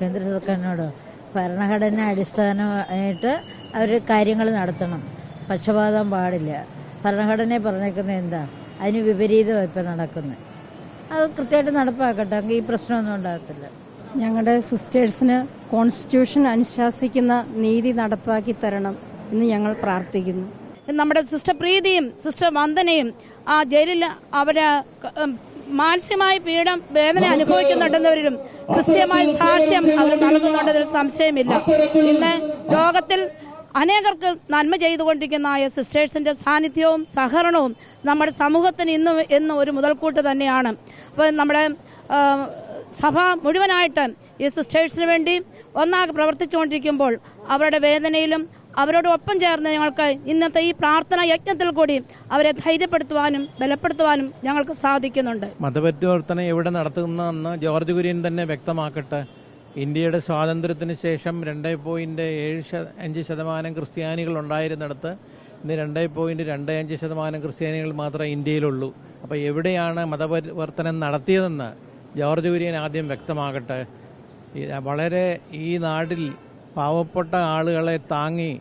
കേന്ദ്ര സർക്കാരിനോട് ഭരണഘടന അടിസ്ഥാനമായിട്ട് അവർ കാര്യങ്ങൾ നടത്തണം. പക്ഷപാതം പാടില്ല. ഭരണഘടനയെ പറഞ്ഞേക്കുന്നത് എന്താ? അതിന് വിപരീതമാണ് ഇപ്പം നടക്കുന്നത് അത് കൃത്യമായിട്ട് നടപ്പാക്കട്ടെ. എങ്കിൽ ഈ പ്രശ്നമൊന്നും ഉണ്ടാകത്തില്ല. ഞങ്ങളുടെ സിസ്റ്റേഴ്സിന് കോൺസ്റ്റിറ്റ്യൂഷൻ അനുശാസിക്കുന്ന നീതി നടപ്പാക്കി തരണം എന്ന് ഞങ്ങൾ പ്രാർത്ഥിക്കുന്നു. നമ്മുടെ സിസ്റ്റർ പ്രീതിയും സിസ്റ്റർ വന്ദനയും ആ ജയിലിൽ അവർ മാനസികമായ പീഡം വേദന അനുഭവിക്കുന്നുണ്ടെന്നവരും കൃത്യമായ സാക്ഷ്യം അവർ നൽകുന്നുണ്ടെന്നതിൽ സംശയമില്ല. ഇന്ന് ലോകത്തിൽ അനേകർക്ക് നന്മ ചെയ്തുകൊണ്ടിരിക്കുന്ന സിസ്റ്റേഴ്സിന്റെ സാന്നിധ്യവും സഹകരണവും നമ്മുടെ സമൂഹത്തിന് ഇന്നും എന്നും ഒരു മുതൽക്കൂട്ട് തന്നെയാണ്. അപ്പോൾ നമ്മുടെ സഭ മുഴുവനായിട്ട് ഈ സിസ്റ്റേഴ്സിന് വേണ്ടി ഒന്നാകെ പ്രവർത്തിച്ചുകൊണ്ടിരിക്കുമ്പോൾ അവരുടെ വേദനയിലും അവരോടൊപ്പം ചേർന്ന് ഞങ്ങൾക്ക് ഇന്നത്തെ ഈ പ്രാർത്ഥന യജ്ഞത്തിൽ കൂടി അവരെ ധൈര്യപ്പെടുത്തുവാനും ബലപ്പെടുത്തുവാനും ഞങ്ങൾക്ക് സാധിക്കുന്നുണ്ട്. മതപരിവർത്തനം എവിടെ നടത്തുന്നതെന്ന് ജോർജ് കുര്യൻ തന്നെ വ്യക്തമാക്കട്ടെ. ഇന്ത്യയുടെ സ്വാതന്ത്ര്യത്തിന് ശേഷം രണ്ട് പോയിന്റ് ഏഴ് അഞ്ച് ശതമാനം ക്രിസ്ത്യാനികൾ ഉണ്ടായിരുന്നിടത്ത് ഇന്ന് രണ്ട് പോയിന്റ് രണ്ട് അഞ്ച് ശതമാനം ക്രിസ്ത്യാനികൾ മാത്രമേ ഇന്ത്യയിലുള്ളൂ. അപ്പോൾ എവിടെയാണ് മതപരിവർത്തനം നടത്തിയതെന്ന് ജോർജ് കുര്യൻ ആദ്യം വ്യക്തമാകട്ടെ. വളരെ ഈ നാട്ടിൽ പാവപ്പെട്ട ആളുകളെ താങ്ങി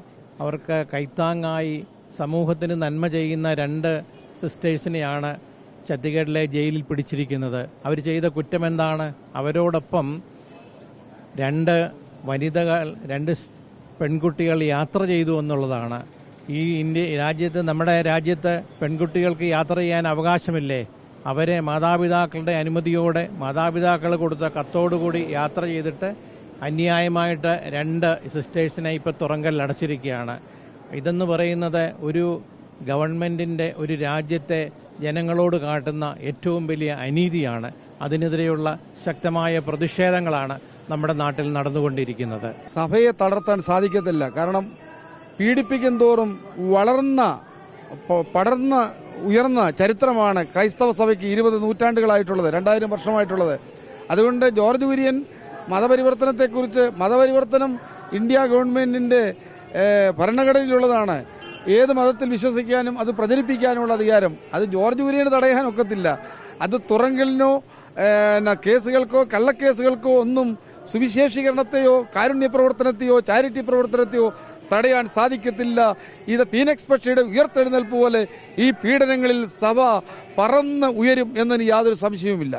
അവർക്ക് കൈത്താങ്ങായി സമൂഹത്തിന് നന്മ ചെയ്യുന്ന രണ്ട് സിസ്റ്റേഴ്സിനെയാണ് ഛത്തീഗഡിലെ ജയിലിൽ പിടിച്ചിരിക്കുന്നത്. അവർ ചെയ്ത കുറ്റം എന്താണ് അവരോടൊപ്പം രണ്ട് വനിതകൾ രണ്ട് പെൺകുട്ടികൾ യാത്ര ചെയ്തു എന്നുള്ളതാണ്. ഈ ഇന്ത്യ രാജ്യത്ത് നമ്മുടെ രാജ്യത്ത് പെൺകുട്ടികൾക്ക് യാത്ര ചെയ്യാൻ അവകാശമില്ലേ? അവരെ മാതാപിതാക്കളുടെ അനുമതിയോടെ മാതാപിതാക്കൾ കൊടുത്ത കത്തോടുകൂടി യാത്ര ചെയ്തിട്ട് അന്യായമായിട്ട് രണ്ട് സിസ്റ്റേഴ്സിനെ ഇപ്പോൾ തുറങ്കൽ അടച്ചിരിക്കുകയാണ്. ഇതെന്ന് പറയുന്നത് ഒരു ഗവൺമെന്റിന്റെ ഒരു രാജ്യത്തെ ജനങ്ങളോട് കാട്ടുന്ന ഏറ്റവും വലിയ അനീതിയാണ്. അതിനെതിരെയുള്ള ശക്തമായ പ്രതിഷേധങ്ങളാണ് നമ്മുടെ നാട്ടിൽ നടന്നുകൊണ്ടിരിക്കുന്നത്. സഭയെ തളർത്താൻ സാധിക്കത്തില്ല. കാരണം പീഡിപ്പിക്കും തോറും വളർന്ന പടർന്ന ഉയർന്ന ചരിത്രമാണ് ക്രൈസ്തവ സഭയ്ക്ക് ഇരുപത് നൂറ്റാണ്ടുകളായിട്ടുള്ളത് രണ്ടായിരം വർഷമായിട്ടുള്ളത്. അതുകൊണ്ട് ജോർജ് കുര്യൻ മതപരിവർത്തനത്തെക്കുറിച്ച് മതപരിവർത്തനം ഇന്ത്യ ഗവൺമെന്റിന്റെ ഭരണഘടനയിലുള്ളതാണ്. ഏത് മതത്തിൽ വിശ്വസിക്കാനും അത് പ്രചരിപ്പിക്കാനുമുള്ള അധികാരം. അത് ജോർജ് കുര്യന് തടയാൻ ഒക്കത്തില്ല. അത് തുറങ്കലിനോ കേസുകൾക്കോ കള്ളക്കേസുകൾക്കോ ഒന്നും സുവിശേഷീകരണത്തെയോ കാരുണ്യ പ്രവർത്തനത്തെയോ ചാരിറ്റി പ്രവർത്തനത്തെയോ തടയാൻ സാധിക്കത്തില്ല. ഇത് പീനക്സ് പക്ഷിയുടെ ഉയർത്തെഴുന്നേൽപ്പ് പോലെ ഈ പീഡനങ്ങളിൽ സഭ പറന്ന് ഉയരും എന്നതിന് യാതൊരു സംശയവുമില്ല.